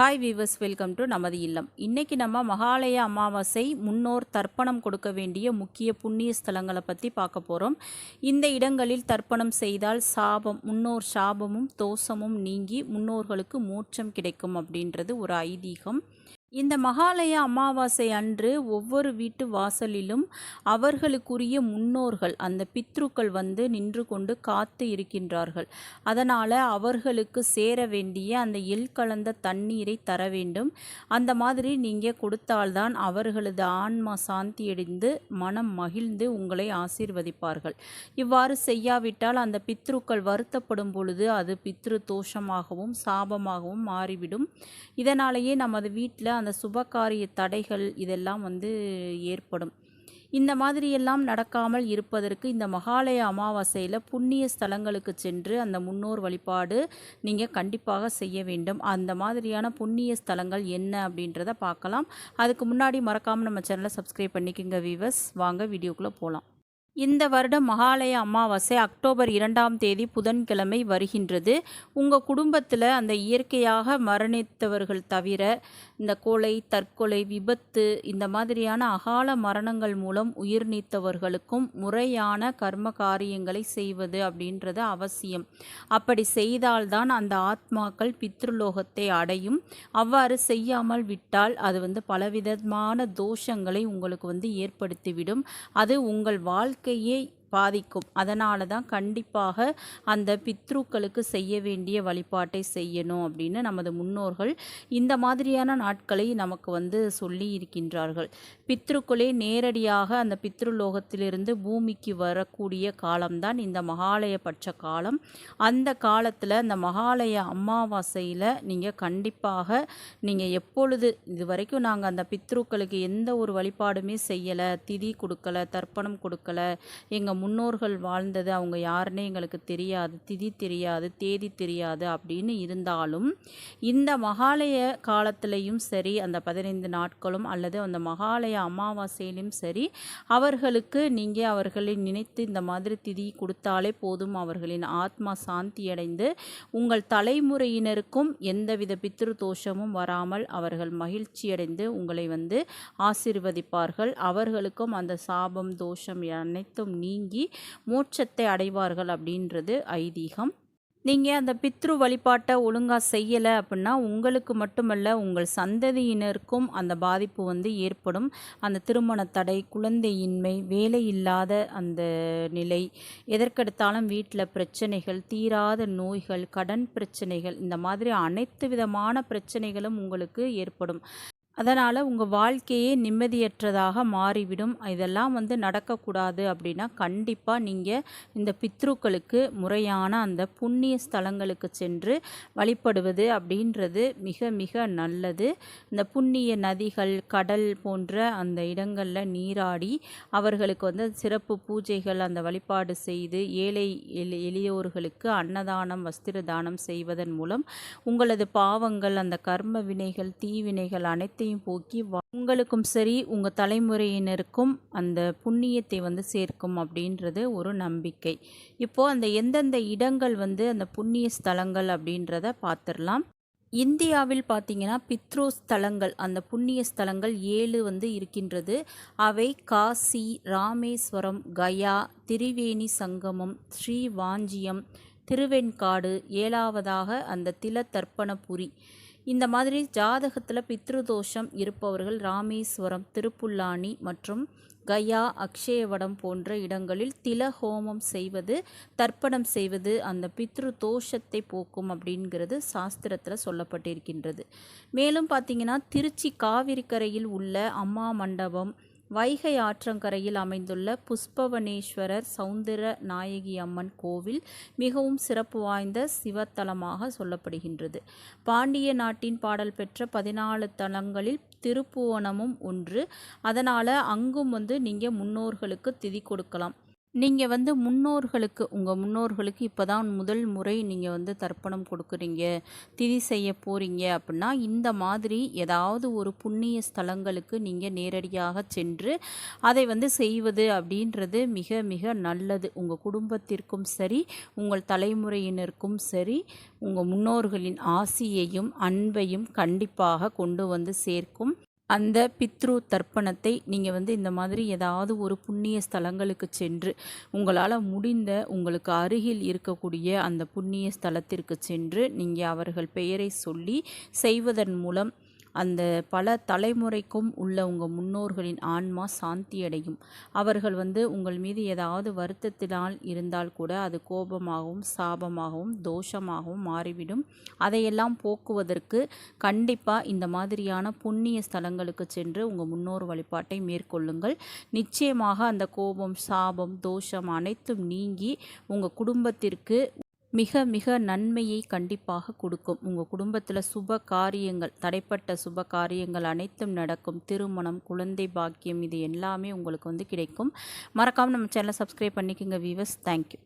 Hi viewers welcome to நமது இல்லம். இன்றைக்கி நம்ம மகாலய அமாவாசை முன்னோர் தர்ப்பணம் கொடுக்க வேண்டிய முக்கிய புண்ணிய ஸ்தலங்களை பற்றி பார்க்க போகிறோம் இந்த இடங்களில் தர்ப்பணம் செய்தால் சாபம் முன்னோர் சாபமும் தோஷமும் நீங்கி முன்னோர்களுக்கு மோட்சம் கிடைக்கும் அப்படின்றது ஒரு ஐதீகம். இந்த மகாலய அமாவாசை அன்று ஒவ்வொரு வீட்டு வாசலிலும் அவர்களுக்குரிய முன்னோர்கள் அந்த பித்ருக்கள் வந்து நின்று கொண்டு காத்து இருக்கின்றார்கள். அதனால் அவர்களுக்கு சேர வேண்டிய அந்த எள் கலந்த தண்ணீரை தர வேண்டும். அந்த மாதிரி நீங்கள் கொடுத்தால்தான் அவர்களது ஆன்மா சாந்தியடைந்து மனம் மகிழ்ந்து உங்களை ஆசீர்வதிப்பார்கள். இவ்வாறு செய்யாவிட்டால் அந்த பித்ருக்கள் வருத்தப்படும் பொழுது அது பித்ரு தோஷமாகவும் சாபமாகவும் மாறிவிடும். இதனாலேயே நமது வீட்டில் அந்த சுபகாரிய தடைகள் இதெல்லாம் வந்து ஏற்படும். இந்த மாதிரியெல்லாம் நடக்காமல் இருப்பதற்கு இந்த மகாலய அமாவாசையில் புண்ணிய ஸ்தலங்களுக்கு சென்று அந்த முன்னோர் வழிபாடு நீங்கள் கண்டிப்பாக செய்ய வேண்டும். அந்த மாதிரியான புண்ணிய ஸ்தலங்கள் என்ன அப்படின்றத பார்க்கலாம். அதுக்கு முன்னாடி மறக்காமல் நம்ம சேனலை சப்ஸ்கிரைப் பண்ணிக்கோங்க வீவர்ஸ் வாங்க வீடியோக்குள்ளே போகலாம் இந்த வருடம் மகாலய அமாவாசை அக்டோபர் இரண்டாம் தேதி புதன்கிழமை வருகின்றது. உங்கள் குடும்பத்தில் அந்த இயற்கையாக மரணித்தவர்கள் தவிர இந்த கொலை தற்கொலை விபத்து இந்த மாதிரியான அகால மரணங்கள் மூலம் உயிர் நீத்தவர்களுக்கும் முறையான கர்ம காரியங்களை செய்வது அப்படின்றது அவசியம். அப்படி செய்தால்தான் அந்த ஆத்மாக்கள் பித்ருலோகத்தை அடையும். அவ்வாறு செய்யாமல் விட்டால் அது வந்து பலவிதமான தோஷங்களை உங்களுக்கு வந்து ஏற்படுத்திவிடும். அது உங்கள் வாழ்க்கையை பாதிக்கும். அதனால தான் கண்டிப்பாக அந்த பித்ருக்களுக்கு செய்ய வேண்டிய வழிபாட்டை செய்யணும் அப்படின்னு நமது முன்னோர்கள் இந்த மாதிரியான நாட்களை நமக்கு வந்து சொல்லி இருக்கின்றார்கள். பித்ருக்களே நேரடியாக அந்த பித்ருலோகத்திலிருந்து பூமிக்கு வரக்கூடிய காலம்தான் இந்த மகாலய பட்ச காலம். அந்த காலத்தில் அந்த மகாலய அமாவாசையில் நீங்கள் கண்டிப்பாக நீங்கள் எப்பொழுது இது வரைக்கும் நாங்கள் அந்த பித்ருக்களுக்கு எந்த ஒரு வழிபாடுமே செய்யலை. திதி கொடுக்கல தர்ப்பணம் கொடுக்கல. எங்கள் முன்னோர்கள் வாழ்ந்தது. அவங்க யாருன்னே எங்களுக்கு தெரியாது. திதி தெரியாது. தேதி தெரியாது. அப்படின்னு இருந்தாலும் இந்த மகாலய காலத்திலையும் சரி அந்த பதினைந்து நாட்களும் அல்லது அந்த மகாலய அமாவாசையிலும் சரி அவர்களுக்கு நீங்கள் அவர்களை நினைத்து இந்த மாதிரி திதி கொடுத்தாலே போதும். அவர்களின் ஆத்மா சாந்தி அடைந்து உங்கள் தலைமுறையினருக்கும் எந்தவித பித்ரு தோஷமும் வராமல் அவர்கள் மகிழ்ச்சியடைந்து உங்களை வந்து ஆசிர்வதிப்பார்கள். அவர்களுக்கும் அந்த சாபம் தோஷம் அனைத்தும் நீங்கி மோட்சத்தை அடைவார்கள் அப்படின்றது ஐதீகம். நீங்கள் அந்த பித்ரு வழிபாட்டை ஒழுங்காக செய்யலை அப்படின்னா உங்களுக்கு மட்டுமல்ல உங்கள் சந்ததியினருக்கும் அந்த பாதிப்பு வந்து ஏற்படும். அந்த திருமண தடை குழந்தையின்மை வேலை இல்லாத அந்த நிலை எதற்கெடுத்தாலும் வீட்டில் பிரச்சனைகள் தீராத நோய்கள் கடன் பிரச்சனைகள் இந்த மாதிரி அனைத்து விதமான பிரச்சனைகளும் உங்களுக்கு ஏற்படும். அதனால் உங்கள் வாழ்க்கையே நிம்மதியற்றதாக மாறிவிடும். இதெல்லாம் வந்து நடக்கக்கூடாது அப்படின்னா கண்டிப்பாக நீங்கள் இந்த பித்ருக்களுக்கு முறையான அந்த புண்ணிய ஸ்தலங்களுக்கு சென்று வழிபடுவது அப்படின்றது மிக மிக நல்லது. இந்த புண்ணிய நதிகள் கடல் போன்ற அந்த இடங்களில் நீராடி அவர்களுக்கு வந்து சிறப்பு பூஜைகள் அந்த வழிபாடு செய்து ஏழை எளியோர்களுக்கு அன்னதானம் வஸ்திர தானம் செய்வதன் மூலம் உங்களது பாவங்கள் அந்த கர்ம வினைகள் தீவினைகள் அனைத்தையும் கஷ்டத்தையும் போக்கி உங்களுக்கும் சரி உங்கள் தலைமுறையினருக்கும் அந்த புண்ணியத்தை வந்து சேர்க்கும் அப்படின்றது ஒரு நம்பிக்கை. இப்போது அந்த எந்தெந்த இடங்கள் வந்து அந்த புண்ணிய ஸ்தலங்கள் அப்படின்றத பார்த்துடலாம் இந்தியாவில் பார்த்தீங்கன்னா பித்ரு ஸ்தலங்கள் அந்த புண்ணிய ஸ்தலங்கள் ஏழு வந்து இருக்கின்றது. அவை காசி ராமேஸ்வரம் கயா திரிவேணி சங்கமம் ஸ்ரீவாஞ்சியம் திருவெண்காடு ஏழாவதாக அந்த தில தர்ப்பணபுரி இந்த மாதிரி ஜாதகத்தில் பித்ருதோஷம் இருப்பவர்கள் ராமேஸ்வரம் திருப்புல்லானி மற்றும் கயா அக்ஷயவடம் போன்ற இடங்களில் தில ஹோமம் செய்வது தர்ப்பணம் செய்வது அந்த பித்ரு தோஷத்தை போக்கும் அப்படிங்கிறது சாஸ்திரத்தில் சொல்லப்பட்டிருக்கின்றது. மேலும் பார்த்தீங்கன்னா திருச்சி காவிரிக்கரையில் உள்ள அம்மா மண்டபம் வைகை ஆற்றங்கரையில் அமைந்துள்ள புஷ்பவனேஸ்வரர் சௌந்தர நாயகி அம்மன் கோவில் மிகவும் சிறப்பு வாய்ந்த சிவத்தலமாக சொல்லப்படுகின்றது. பாண்டிய நாட்டின் பாடல் பெற்ற பதினாலு தலங்களில் திருப்புவனமும் ஒன்று. அதனால் அங்கும் வந்து நீங்கள் முன்னோர்களுக்கு திதி கொடுக்கலாம். நீங்கள் வந்து முன்னோர்களுக்கு உங்கள் முன்னோர்களுக்கு இப்போ தான் முதல் முறை நீங்கள் வந்து தர்ப்பணம் கொடுக்குறீங்க திதி செய்ய போகிறீங்க அப்படின்னா இந்த மாதிரி ஏதாவது ஒரு புண்ணிய ஸ்தலங்களுக்கு நீங்கள் நேரடியாக சென்று அதை வந்து செய்வது அப்படின்றது மிக மிக நல்லது. உங்கள் குடும்பத்திற்கும் சரி உங்கள் தலைமுறையினருக்கும் சரி உங்கள் முன்னோர்களின் ஆசியையும் அன்பையும் கண்டிப்பாக கொண்டு வந்து சேர்க்கும். அந்த பித்ரு தர்ப்பணத்தை நீங்கள் வந்து இந்த மாதிரி ஏதாவது ஒரு புண்ணிய ஸ்தலங்களுக்கு சென்று உங்களால் முடிந்த உங்களுக்கு அருகில் இருக்கக்கூடிய அந்த புண்ணிய ஸ்தலத்திற்கு சென்று நீங்கள் அவர்கள் பெயரை சொல்லி செய்வதன் மூலம் அந்த பல தலைமுறைக்கும் உள்ள உங்கள் முன்னோர்களின் ஆன்மா சாந்தி அடையும் அவர்கள் வந்து உங்கள் மீது ஏதாவது வருத்தத்தினால் இருந்தால் கூட அது கோபமாகவும் சாபமாகவும் தோஷமாகவும் மாறிவிடும். அதையெல்லாம் போக்குவதற்கு கண்டிப்பாக இந்த மாதிரியான புண்ணிய ஸ்தலங்களுக்கு சென்று உங்கள் முன்னோர் வழிபாட்டை மேற்கொள்ளுங்கள். நிச்சயமாக அந்த கோபம் சாபம் தோஷம் அனைத்தும் நீங்கி உங்கள் குடும்பத்திற்கு மிக மிக நன்மையை கண்டிப்பாக கொடுக்கும். உங்கள் குடும்பத்தில் சுப காரியங்கள் தடைப்பட்ட சுப காரியங்கள் அனைத்தும் நடக்கும். திருமணம் குழந்தை பாக்கியம் இது எல்லாமே உங்களுக்கு வந்து கிடைக்கும். மறக்காமல் நம்ம சேனலை சப்ஸ்கிரைப் பண்ணிக்கோங்க வீவர்ஸ் தேங்க்யூ